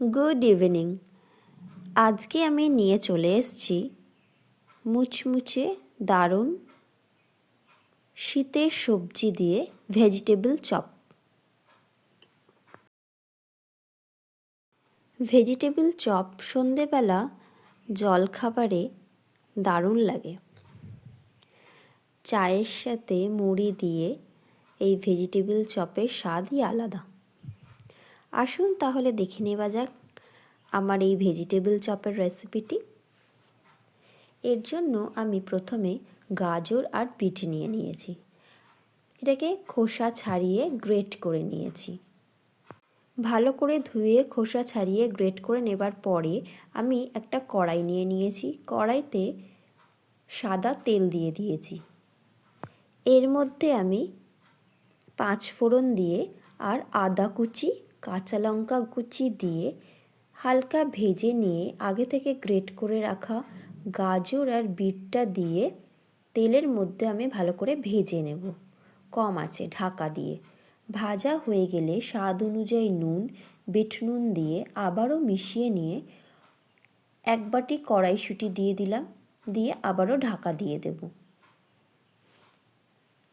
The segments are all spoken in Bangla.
গুড ইভিনিং আজকে আমি নিয়ে চলে এসেছি মুচমুচে দারুণ শীতের সবজি দিয়ে ভেজিটেবল চপ ভেজিটেবল চপ সন্ধেবেলা জলখাবারে দারুণ লাগে। চায়ের সাথে মুড়ি দিয়ে এই ভেজিটেবল চপের স্বাদই আলাদা। আসুন তাহলে দেখে নেওয়া যাক আমার এই ভেজিটেবল চপের রেসিপিটি এর জন্য আমি প্রথমে গাজর আর বিট নিয়ে নিয়েছি। এটাকে খোসা ছাড়িয়ে গ্রেট করে নিয়েছি। ভালো করে ধুয়ে খোসা ছাড়িয়ে গ্রেট করে নেবার পরে আমি একটা কড়াই নিয়ে নিয়েছি। কড়াইতে সাদা তেল দিয়ে দিয়েছি। এর মধ্যে আমি পাঁচ ফোড়ন দিয়ে আর আদা কুচি কাঁচা লঙ্কা কুচি দিয়ে হালকা ভেজে নিয়ে আগে থেকে গ্রেট করে রাখা গাজর আর বিটটা দিয়ে তেলের মধ্যে আমি ভালো করে ভেজে নেব। কম আছে ঢাকা দিয়ে। ভাজা হয়ে গেলে স্বাদ অনুযায়ী নুন, বিট নুন দিয়ে আবারও মিশিয়ে নিয়ে এক বাটি কড়াইশুঁটি দিয়ে দিলাম, দিয়ে আবারও ঢাকা দিয়ে দেব।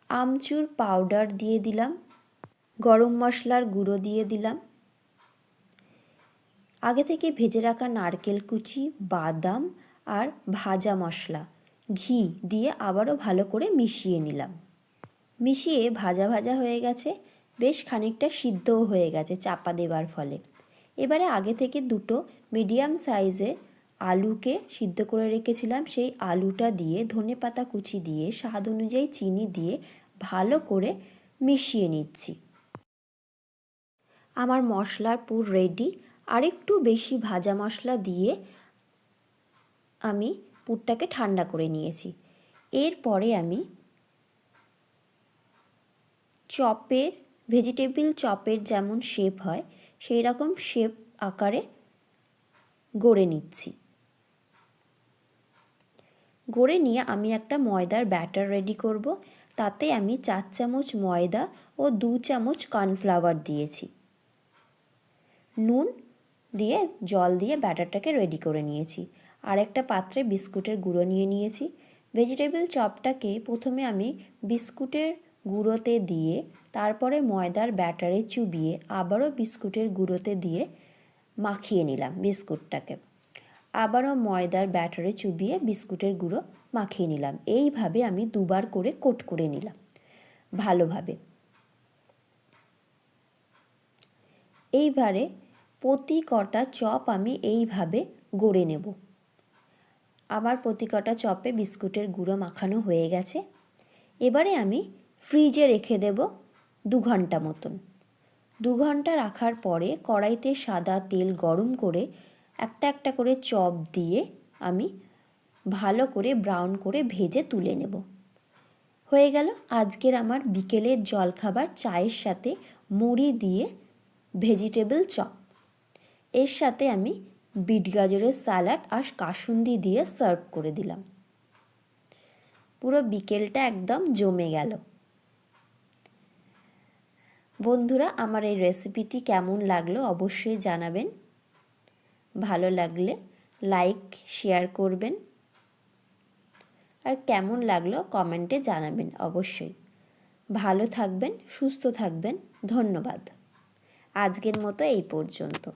আমচুর পাউডার দিয়ে দিলাম। গরম মশলার গুঁড়ো দিয়ে দিলাম। আগে থেকে ভেজে রাখা নারকেল কুচি, বাদাম আর ভাজা মশলা ঘি দিয়ে আবারও ভালো করে মিশিয়ে নিলাম। মিশিয়ে ভাজা ভাজা হয়ে গেছে, বেশ খানিকটা সিদ্ধও হয়ে গেছে চাপা দেবার ফলে। এবারে আগে থেকে দুটো মিডিয়াম সাইজে আলুকে সিদ্ধ করে রেখেছিলাম, সেই আলুটা দিয়ে ধনে পাতা কুচি দিয়ে স্বাদ অনুযায়ী চিনি দিয়ে ভালো করে মিশিয়ে নিচ্ছি। আমার মশলার পুর রেডি আরেকটু বেশি ভাজা মশলা দিয়ে আমি পুরটাকে ঠান্ডা করে নিয়েছি। এরপরে আমি চপের ভেজিটেবিল চপের যেমন শেপ হয় সেই রকম শেপ আকারে গড়ে নিচ্ছি। গড়ে নিয়ে আমি একটা ময়দার ব্যাটার রেডি করব, তাতে আমি চার চামচ ময়দা ও দু চামচ কর্নফ্লাওয়ার দিয়েছি। নুন দিয়ে, জল দিয়ে ব্যাটারটাকে রেডি করে নিয়েছি। আর একটা পাত্রে বিস্কুটের গুঁড়ো নিয়ে নিয়েছি। ভেজিটেবল চপটাকে প্রথমে আমি বিস্কুটের গুঁড়োতে দিয়ে, তারপরে ময়দার ব্যাটারে চুবিয়ে আবারও বিস্কুটের গুঁড়োতে দিয়ে মাখিয়ে নিলাম বিস্কুটটাকে। আবারও ময়দার ব্যাটারে চুবিয়ে বিস্কুটের গুঁড়ো মাখিয়ে নিলাম। এইভাবে আমি দুবার করে কোট করে নিলাম ভালোভাবে। এইবারে প্রতি কটা চপ আমি এইভাবে গড়ে নেব। আমার প্রতি কটা চপে বিস্কুটের গুঁড়ো মাখানো হয়ে গেছে। এবারে আমি ফ্রিজে রেখে দেব দু ঘণ্টা মতন। দু ঘণ্টা রাখার পরে কড়াইতে সাদা তেল গরম করে একটা একটা করে চপ দিয়ে আমি ভালো করে ব্রাউন করে ভেজে তুলে নেব। হয়ে গেল আজকের আমার বিকেলের জলখাবার চায়ের সাথে মুড়ি দিয়ে ভেজিটেবল চপ। এর সাথে আমি বিট গাজরের স্যালাড আর কাসুন্দি দিয়ে সার্ভ করে দিলাম। পুরো বিকেলটা একদম জমে গেল। বন্ধুরা, আমার এই রেসিপিটি কেমন লাগল অবশ্যই জানাবেন। ভালো লাগলে লাইক, শেয়ার করবেন। আর কেমন লাগল কমেন্টে জানাবেন অবশ্যই। ভালো থাকবেন, সুস্থ থাকবেন, ধন্যবাদ। আজকের মতো এই পর্যন্ত।